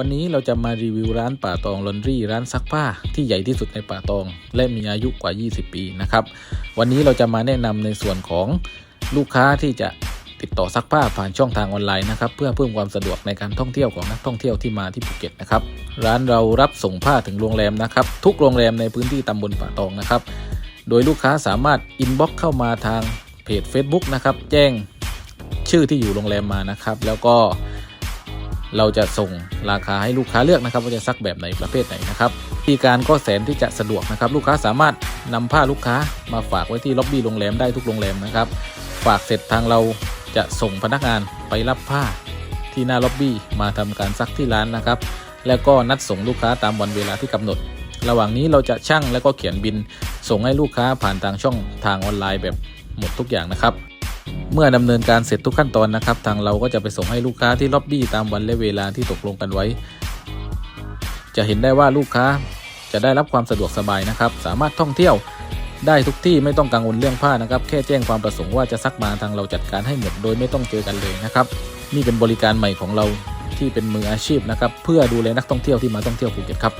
วันนี้เราจะมารีวิวร้านป่าตองลอนรี่ร้านซักผ้าที่ใหญ่ที่สุดในป่าตอง และมีอายุกว่า 20 ปีนะครับ วันนี้เราจะมาแนะนำในส่วนของลูกค้าที่จะติดต่อซักผ้าผ่านช่องทางออนไลน์นะครับเพื่อเพิ่มความสะดวกในการท่องเที่ยวของนักท่องเที่ยวที่มาที่ภูเก็ตนะครับร้านเรารับส่งผ้าถึงโรงแรมนะครับทุกโรงแรมในพื้นที่ตำบลป่าตองนะครับโดยลูกค้าสามารถอินบ็อกเข้ามาทางเพจ Facebook นะครับแจ้งชื่อที่อยู่โรงแรมมานะครับ แล้วก็ เราจะส่งราคาให้ลูกค้าเลือกนะครับว่าจะซักแบบไหนประเภทไหนนะครับวิธีการก็แสนที่จะสะดวกนะครับ ลูกค้าสามารถนำผ้าลูกค้ามาฝากไว้ที่ล็อบบี้โรงแรมได้ทุกโรงแรมนะครับ ฝากเสร็จทางเราจะส่งพนักงานไปรับผ้าที่หน้าล็อบบี้มาทำการซักที่ร้านนะครับ แล้วก็นัดส่งลูกค้าตามวันเวลาที่กำหนด ระหว่างนี้เราจะชั่งแล้วก็เขียนบิน ส่งให้ลูกค้าผ่านทางช่องทางออนไลน์แบบหมดทุกอย่างนะครับ เมื่อดำเนินการเสร็จทุกขั้นตอนนะครับ ทางเราก็จะไปส่งให้ลูกค้าที่ล็อบบี้ตามวันและเวลาที่ตกลงกันไว้ จะเห็นได้ว่าลูกค้าจะได้รับความสะดวกสบายนะครับ สามารถท่องเที่ยวได้ทุกที่ไม่ต้องกังวลเรื่องผ้านะครับ แค่แจ้งความประสงค์ว่าจะซักมาทางเราจัดการให้หมดโดยไม่ต้องเจอกันเลยนะครับ นี่เป็นบริการใหม่ของเราที่เป็นมืออาชีพนะครับ เพื่อดูแลนักท่องเที่ยวที่มาท่องเที่ยวภูเก็ตครับ